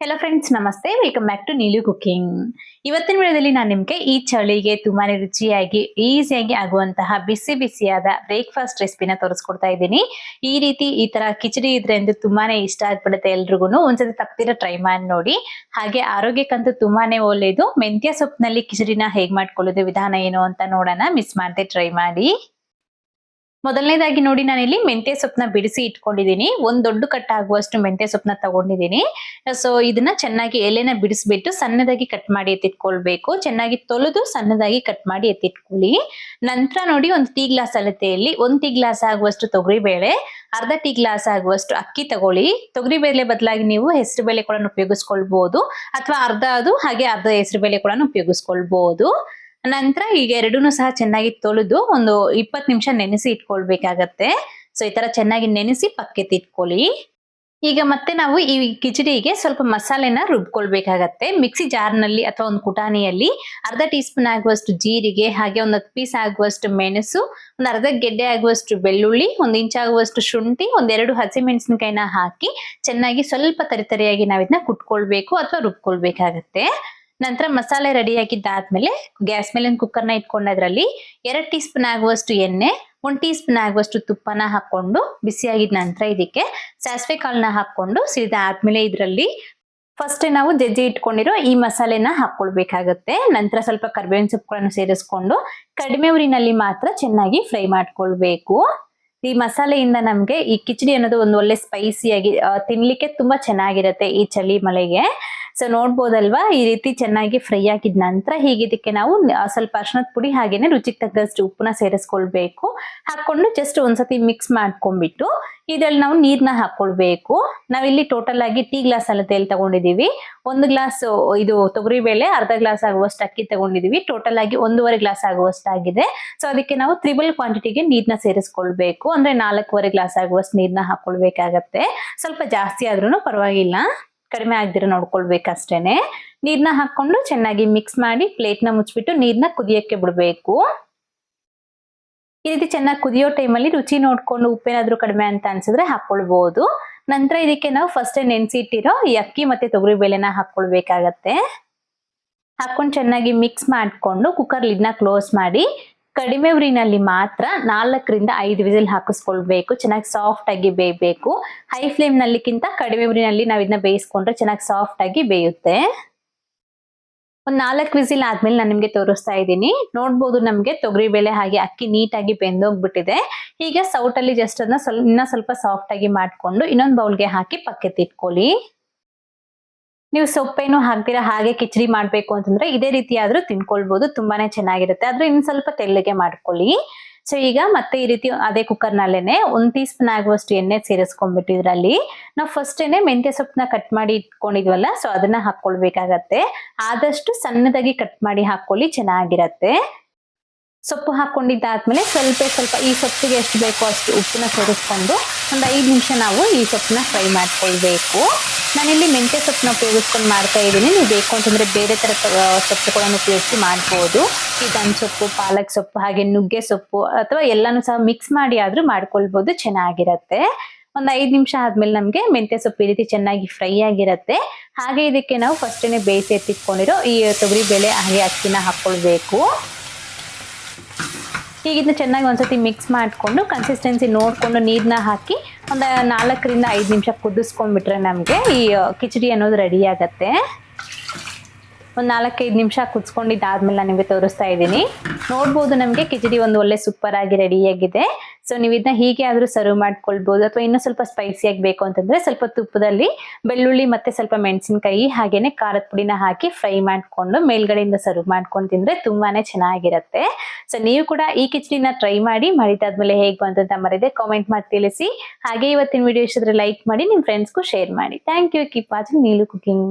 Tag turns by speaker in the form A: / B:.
A: Hello friends ನಮಸ್ತೆ. Welcome back to Neelu cooking ಇವತ್ತಿನ ವಿಡಿಯೋದಲ್ಲಿ ನಾನು ನಿಮಗೆ ಈ ಚಳಿಗೆ ತುಂಬಾನೇ ರುಚಿಯಾಗಿ ಈಸಿಯಾಗಿ ಆಗುವಂತಹ ಬಿಸಿ ಬಿಸಿಯಾದ ಬ್ರೇಕ್ಫಾಸ್ಟ್ ರೆಸಿಪಿನ ತೋರಿಸ್ಕೊಡ್ತಾ ಇದ್ದೀನಿ. ಈ ರೀತಿ ಈ ತರ ಕಿಚಡಿ ಇದ್ರೆ ಎಂದು ತುಂಬಾನೇ ಇಷ್ಟ ಆಗ್ಬಿಡುತ್ತೆ ಎಲ್ರಿಗೂ ಒಂದ್ಸತಿ ತಪ್ಪಿರ ಟ್ರೈ ಮಾಡಿ ನೋಡಿ. ಹಾಗೆ ಆರೋಗ್ಯಕ್ಕಂತೂ ತುಂಬಾನೇ ಒಳ್ಳೆಯದು ಮೆಂತ್ಯ ಸೊಪ್ಪಿನಲ್ಲಿ ಕಿಚಡಿನ ಹೇಗೆ ಮಾಡ್ಕೊಳ್ಳೋದು, ವಿಧಾನ ಏನು ಅಂತ ನೋಡೋಣ. ಮಿಸ್ ಮಾಡದೆ ಟ್ರೈ ಮಾಡಿ. ಮೊದಲನೇದಾಗಿ ನೋಡಿ ನಾನು ಇಲ್ಲಿ ಮೆಂತ್ಯ ಸೊಪ್ಪನ್ನ ಬಿಡಿಸಿ ಇಟ್ಕೊಂಡಿದ್ದೀನಿ. ಒಂದ್ ದೊಡ್ಡ ಕಟ್ ಆಗುವಷ್ಟು ಮೆಂತ್ಯ ಸೊಪ್ಪನ್ನ ತಗೊಂಡಿದ್ದೀನಿ. ಸೊ ಇದನ್ನ ಚೆನ್ನಾಗಿ ಎಲೆನ ಬಿಡಿಸ್ಬಿಟ್ಟು ಸಣ್ಣದಾಗಿ ಕಟ್ ಮಾಡಿ ಎತ್ತಿಟ್ಕೊಳ್ಬೇಕು. ಚೆನ್ನಾಗಿ ತೊಳೆದು ಸಣ್ಣದಾಗಿ ಕಟ್ ಮಾಡಿ ಎತ್ತಿಟ್ಕೊಳ್ಳಿ. ನಂತರ ನೋಡಿ ಒಂದು ಟೀ ಗ್ಲಾಸ್ ಅಳತೆಯಲ್ಲಿ ಒಂದ್ ಟೀ ಗ್ಲಾಸ್ ಆಗುವಷ್ಟು ತೊಗರಿ ಬೇಳೆ ಅರ್ಧ ಟೀ ಗ್ಲಾಸ್ ಆಗುವಷ್ಟು ಅಕ್ಕಿ ತಗೊಳ್ಳಿ. ತೊಗರಿ ಬೇಳೆ ಬದಲಾಗಿ ನೀವು ಹೆಸರು ಬೇಳೆ ಕೂಡ ಉಪಯೋಗಿಸ್ಕೊಳ್ಬಹುದು ಅಥವಾ ಅರ್ಧ ಅದು ಹಾಗೆ ಅರ್ಧ ಹೆಸರು ಬೇಳೆ ಕೂಡ ಉಪಯೋಗಿಸ್ಕೊಳ್ಬಹುದು ನಂತರ ಈಗ ಎರಡೂ ಸಹ ಚೆನ್ನಾಗಿ ತೊಳೆದು ಒಂದು ಇಪ್ಪತ್ತು ನಿಮಿಷ ನೆನೆಸಿ ಇಟ್ಕೊಳ್ಬೇಕಾಗತ್ತೆ. ಸೊ ಈ ತರ ಚೆನ್ನಾಗಿ ನೆನೆಸಿ ಪಕ್ಕಕ್ಕೆ ಇಟ್ಕೊಳ್ಳಿ. ಈಗ ಮತ್ತೆ ನಾವು ಈ ಕಿಚಡಿಗೆ ಸ್ವಲ್ಪ ಮಸಾಲೆನ ರುಬ್ಕೊಳ್ಬೇಕಾಗತ್ತೆ. ಮಿಕ್ಸಿ ಜಾರ್ನಲ್ಲಿ ಅಥವಾ ಒಂದು ಕುಟಾಣಿಯಲ್ಲಿ ಅರ್ಧ ಟೀ ಸ್ಪೂನ್ ಆಗುವಷ್ಟು ಜೀರಿಗೆ, ಹಾಗೆ ಒಂದು ಹತ್ತು ಪೀಸ್ ಆಗುವಷ್ಟು ಮೆಣಸು, ಒಂದು ಅರ್ಧ ಗೆಡ್ಡೆ ಆಗುವಷ್ಟು ಬೆಳ್ಳುಳ್ಳಿ, ಒಂದು ಇಂಚ್ ಆಗುವಷ್ಟು ಶುಂಠಿ ಒಂದೆರಡು ಹಸಿಮೆಣಸಿನಕಾಯಿನ ಹಾಕಿ ಚೆನ್ನಾಗಿ ಸ್ವಲ್ಪ ತರಿತರಿಯಾಗಿ ನಾವು ಇದನ್ನ ಕುಟ್ಕೊಳ್ಬೇಕು ಅಥವಾ ರುಬ್ಕೊಳ್ಬೇಕಾಗತ್ತೆ. ನಂತರ ಮಸಾಲೆ ರೆಡಿ ಆಗಿದ್ದಾದ್ಮೇಲೆ ಗ್ಯಾಸ್ ಮೇಲೆ ಕುಕ್ಕರ್ನ ಇಟ್ಕೊಂಡದ್ರಲ್ಲಿ ಎರಡು ಟೀ ಸ್ಪೂನ್ ಆಗುವಷ್ಟು ಎಣ್ಣೆ, ಒಂದ್ ಟೀ ಸ್ಪೂನ್ ಆಗುವಷ್ಟು ತುಪ್ಪನ ಹಾಕೊಂಡು ಆಗಿದ ನಂತರ ಇದಕ್ಕೆ ಸಾಸಿವೆ ಕಾಳನ್ನ ಹಾಕೊಂಡು ಸಿಡಿದ ಆದ್ಮೇಲೆ ಇದರಲ್ಲಿ ಫಸ್ಟ್ ನಾವು ಜಜ್ಜಿ ಇಟ್ಕೊಂಡಿರೋ ಈ ಮಸಾಲೆನ ಹಾಕೊಳ್ಬೇಕಾಗತ್ತೆ ನಂತರ ಸ್ವಲ್ಪ ಕರ್ಬೇವಿನ ಸೊಪ್ಪುಗಳನ್ನು ಸೇರಿಸ್ಕೊಂಡು ಕಡಿಮೆ ಊರಿನಲ್ಲಿ ಮಾತ್ರ ಚೆನ್ನಾಗಿ ಫ್ರೈ ಮಾಡ್ಕೊಳ್ಬೇಕು. ಈ ಮಸಾಲೆಯಿಂದ ನಮ್ಗೆ ಈ ಕಿಚಡಿ ಅನ್ನೋದು ಒಂದು ಒಳ್ಳೆ ಸ್ಪೈಸಿಯಾಗಿ ತಿನ್ಲಿಕ್ಕೆ ತುಂಬಾ ಚೆನ್ನಾಗಿರುತ್ತೆ ಈ ಚಳಿ ಮಳೆಗೆ. ಸೊ ನೋಡ್ಬೋದಲ್ವಾ? ಈ ರೀತಿ ಚೆನ್ನಾಗಿ ಫ್ರೈ ಆಗಿದ ನಂತರ ಹೀಗಿದಕ್ಕೆ ನಾವು ಸ್ವಲ್ಪ ಅರ್ಶನದ ಪುಡಿ ಹಾಗೇನೆ ರುಚಿಗೆ ತಕ್ಕಷ್ಟು ಉಪ್ಪನ್ನ ಸೇರಿಸ್ಕೊಳ್ಬೇಕು. ಹಾಕೊಂಡು ಜಸ್ಟ್ ಒಂದ್ಸತಿ ಮಿಕ್ಸ್ ಮಾಡ್ಕೊಂಡ್ಬಿಟ್ಟು, ಇದ್ರಲ್ಲಿ ನಾವು ನೀರ್ನ ಹಾಕೊಳ್ಬೇಕು ನಾವಿಲ್ಲಿ ಟೋಟಲ್ ಆಗಿ ಟೀ ಗ್ಲಾಸ್ ಅಳತೆಯಲ್ಲಿ ತಗೊಂಡಿದೀವಿ? ಒಂದು ಗ್ಲಾಸ್ ಇದು ತೊಗರಿ ಬೇಳೆ, ಅರ್ಧ ಗ್ಲಾಸ್ ಆಗುವಷ್ಟು ಅಕ್ಕಿ ತಗೊಂಡಿದೀವಿ. ಟೋಟಲ್ ಆಗಿ ಒಂದೂವರೆ ಗ್ಲಾಸ್ ಆಗುವಷ್ಟು ಆಗಿದೆ. ಸೊ ಅದಕ್ಕೆ ನಾವು ತ್ರಿಬಲ್ ಕ್ವಾಂಟಿಟಿಗೆ ನೀರ್ನ ಸೇರಿಸ್ಕೊಳ್ಬೇಕು. ಅಂದ್ರೆ ನಾಲ್ಕೂವರೆ ಗ್ಲಾಸ್ ಆಗುವಷ್ಟು ನೀರ್ನ ಹಾಕೊಳ್ಬೇಕಾಗತ್ತೆ ಸ್ವಲ್ಪ ಜಾಸ್ತಿ ಆದ್ರೂ ಪರವಾಗಿಲ್ಲ. ಕಡಿಮೆ ಆಗದಿರೋ ನೋಡ್ಕೊಳ್ಬೇಕಷ್ಟೇನೆ. ನೀರ್ನ ಹಾಕೊಂಡು ಚೆನ್ನಾಗಿ ಮಿಕ್ಸ್ ಮಾಡಿ ಪ್ಲೇಟ್ನ ಮುಚ್ಚಿಬಿಟ್ಟು ನೀರ್ನ ಕುದಿಯಕ್ಕೆ ಬಿಡಬೇಕು. ಈ ರೀತಿ ಚೆನ್ನಾಗಿ ಕುದಿಯೋ ಟೈಮಲ್ಲಿ ರುಚಿ ನೋಡ್ಕೊಂಡು ಉಪ್ಪೇನಾದ್ರೂ ಕಡಿಮೆ ಅಂತ ಅನ್ಸಿದ್ರೆ ಹಾಕೊಳ್ಬಹುದು ನಂತರ ಇದಕ್ಕೆ ನಾವು ಫಸ್ಟ್ ನೆನೆಸಿಟ್ಟಿರೋ ಈ ಅಕ್ಕಿ ಮತ್ತೆ ತೊಗರಿ ಬೇಳೆನ ಹಾಕೊಳ್ಬೇಕಾಗತ್ತೆ ಹಾಕೊಂಡು ಚೆನ್ನಾಗಿ ಮಿಕ್ಸ್ ಮಾಡಿಕೊಂಡು ಕುಕ್ಕರ್ ಲಿಡ್ನ ಕ್ಲೋಸ್ ಮಾಡಿ ಕಡಿಮೆ ಉರಿನಲ್ಲಿ ಮಾತ್ರ ನಾಲ್ಕರಿಂದ ಐದು ವಿಸಿಲ್ ಹಾಕಿಸ್ಕೊಳ್ಬೇಕು. ಚೆನ್ನಾಗಿ ಸಾಫ್ಟ್ ಆಗಿ ಬೇಯಬೇಕು. ಹೈ ಫ್ಲೇಮ್ ನಲ್ಲಿಕ್ಕಿಂತ ಕಡಿಮೆ ಉರಿನಲ್ಲಿ ನಾವು ಇದನ್ನ ಬೇಯಿಸ್ಕೊಂಡ್ರೆ ಚೆನ್ನಾಗಿ ಸಾಫ್ಟ್ ಆಗಿ ಬೇಯುತ್ತೆ. ಒಂದ್ ನಾಲ್ಕು ವಿಸಿಲ್ ಆದ್ಮೇಲೆ ನಾನು ನಿಮ್ಗೆ ತೋರಿಸ್ತಾ ಇದ್ದೀನಿ. ನೋಡ್ಬೋದು ನಮ್ಗೆ ತೊಗರಿ ಬೇಳೆ ಹಾಗೆ ಅಕ್ಕಿ ನೀಟಾಗಿ ಬೆಂದೋಗ್ಬಿಟ್ಟಿದೆ. ಹೀಗೆ ಸೌಟಲ್ಲಿ ಜಸ್ಟ್ ಅದನ್ನ ಸ್ವಲ್ಪ, ಇನ್ನ ಸ್ವಲ್ಪ ಸಾಫ್ಟ್ ಆಗಿ ಮಾಡ್ಕೊಂಡು ಇನ್ನೊಂದು ಬೌಲ್ಗೆ ಹಾಕಿ ಪಕ್ಕೆತ್ತಿಟ್ಕೊಳ್ಳಿ ನೀವು ಸೊಪ್ಪೇನು ಹಾಕ್ತೀರಾ, ಹಾಗೆ ಕಿಚಡಿ ಮಾಡ್ಬೇಕು ಅಂತಂದ್ರೆ ಇದೇ ರೀತಿ ಆದ್ರೂ ತಿನ್ಕೊಳ್ಬಹುದು ತುಂಬಾನೇ ಚೆನ್ನಾಗಿರುತ್ತೆ. ಆದ್ರೆ ಇನ್ ಸ್ವಲ್ಪ ತೆಳ್ಳಗೆ ಮಾಡ್ಕೊಳ್ಳಿ. ಸೊ ಈಗ ಮತ್ತೆ ಈ ರೀತಿ ಅದೇ ಕುಕ್ಕರ್ನಲ್ಲೇನೆ ಒಂದ್ ಟೀ ಸ್ಪೂನ್ ಆಗುವಷ್ಟು ಎಣ್ಣೆ ಸೇರಿಸ್ಕೊಂಡ್ಬಿಟ್ಟು ಇದ್ರಲ್ಲಿ, ನಾವು ಫಸ್ಟ್ ಏನೇ ಮೆಂತ್ಯ ಸೊಪ್ಪನ್ನ ಕಟ್ ಮಾಡಿ ಇಟ್ಕೊಂಡಿದ್ವಲ್ಲ ಸೊ ಅದನ್ನ ಹಾಕೊಳ್ಬೇಕಾಗತ್ತೆ ಆದಷ್ಟು ಸಣ್ಣದಾಗಿ ಕಟ್ ಮಾಡಿ ಹಾಕೊಳ್ಳಿ ಚೆನ್ನಾಗಿರತ್ತೆ. ಸೊಪ್ಪು ಹಾಕ್ಕೊಂಡಿದ್ದಾದ್ಮೇಲೆ ಸ್ವಲ್ಪ ಸ್ವಲ್ಪ ಈ ಸೊಪ್ಪಿಗೆ ಎಷ್ಟು ಬೇಕೋ ಅಷ್ಟು ಉಪ್ಪನ್ನ ಸೇರಿಸ್ಕೊಂಡು ಒಂದು ಐದು ನಿಮಿಷ ನಾವು ಈ ಸೊಪ್ಪನ್ನ ಫ್ರೈ ಮಾಡ್ಕೊಳ್ಬೇಕು. ನಾನಿಲ್ಲಿ ಮೆಂತ್ಯ ಸೊಪ್ಪನ್ನ ಉಪಯೋಗಿಸ್ಕೊಂಡು ಮಾಡ್ತಾ ಇದ್ದೀನಿ. ನೀವು ಬೇಕು ಅಂತಂದರೆ ಬೇರೆ ಥರ ಸೊಪ್ಪುಗಳನ್ನು ಉಪಯೋಗಿಸಿ ಮಾಡ್ಬೋದು. ಈ ದನ್ ಸೊಪ್ಪು, ಪಾಲಕ್ ಸೊಪ್ಪು, ಹಾಗೆ ನುಗ್ಗೆ ಸೊಪ್ಪು ಅಥವಾ ಎಲ್ಲನೂ ಸಹ ಮಿಕ್ಸ್ ಮಾಡಿ ಆದರೂ ಮಾಡ್ಕೊಳ್ಬೋದು. ಚೆನ್ನಾಗಿರತ್ತೆ. ಒಂದು ಐದು ನಿಮಿಷ ಆದ್ಮೇಲೆ ನಮಗೆ ಮೆಂತ್ಯ ಸೊಪ್ಪು ಈ ರೀತಿ ಚೆನ್ನಾಗಿ ಫ್ರೈ ಆಗಿರುತ್ತೆ. ಹಾಗೆ ಇದಕ್ಕೆ ನಾವು ಫಸ್ಟೇ ಬೇಯಿಸಿ ಎತ್ತಿಟ್ಕೊಂಡಿರೋ ಈ ತೊಗರಿ ಬೇಳೆ ಹಾಗೆ ಅಕ್ಕಿನ ಹಾಕೊಳ್ಬೇಕು ಈಗ ಚೆನ್ನಾಗಿ ಒಂದ್ಸತಿ ಮಿಕ್ಸ್ ಮಾಡಿಕೊಂಡು ಕನ್ಸಿಸ್ಟೆನ್ಸಿ ನೋಡಿಕೊಂಡು ನೀರನ್ನ ಹಾಕಿ ಒಂದು ನಾಲ್ಕರಿಂದ ಐದು ನಿಮಿಷ ಕುದಿಸ್ಕೊಂಡ್ಬಿಟ್ರೆ ನಮಗೆ ಈ ಕಿಚಡಿ ಅನ್ನೋದು ರೆಡಿ ಆಗುತ್ತೆ. ಒಂದು ನಾಲ್ಕೈದು ನಿಮಿಷ ಕುದಿಸ್ಕೊಂಡಿದ್ದಾದ್ಮೇಲೆ ನಾನು ನಿಮಗೆ ತೋರಿಸ್ತಾ ಇದ್ದೀನಿ. ನೋಡ್ಬೋದು ನಮಗೆ ಕಿಚಡಿ ಒಂದು ಒಳ್ಳೆ ಸೂಪರ್ ಆಗಿ ರೆಡಿಯಾಗಿದೆ ಸೊ ನೀವು ಇದನ್ನ ಹೀಗೆ ಆದ್ರೂ ಸರ್ವ್ ಮಾಡ್ಕೊಳ್ಬಹುದು ಅಥವಾ ಇನ್ನೂ ಸ್ವಲ್ಪ ಸ್ಪೈಸಿಯಾಗಿ ಬೇಕು ಅಂತಂದ್ರೆ ಸ್ವಲ್ಪ ತುಪ್ಪದಲ್ಲಿ ಬೆಳ್ಳುಳ್ಳಿ ಮತ್ತೆ ಸ್ವಲ್ಪ ಮೆಣಸಿನಕಾಯಿ ಹಾಗೇನೆ ಖಾರದ ಪುಡಿನ ಹಾಕಿ ಫ್ರೈ ಮಾಡ್ಕೊಂಡು ಮೇಲ್ಗಡೆಯಿಂದ ಸರ್ವ್ ಮಾಡ್ಕೊಂಡು ತಿಂದ್ರೆ ತುಂಬಾನೇ ಚೆನ್ನಾಗಿರುತ್ತೆ. ಸೊ ನೀವು ಕೂಡ ಈ ಕಿಚಡಿನ ಟ್ರೈ ಮಾಡಿ ಮಾಡಿದಾದ್ಮೇಲೆ ಹೇಗೆ ಬಂತ ಮರೆಯದೆ ಕಾಮೆಂಟ್ ಮಾಡಿ ತಿಳಿಸಿ. ಹಾಗೆ ಇವತ್ತಿನ ವಿಡಿಯೋ ಇಷ್ಟಿದ್ರೆ ಲೈಕ್ ಮಾಡಿ ನಿಮ್ಮ ಫ್ರೆಂಡ್ಸ್ಗೂ ಶೇರ್ ಮಾಡಿ. Thank you keep watching Neelu cooking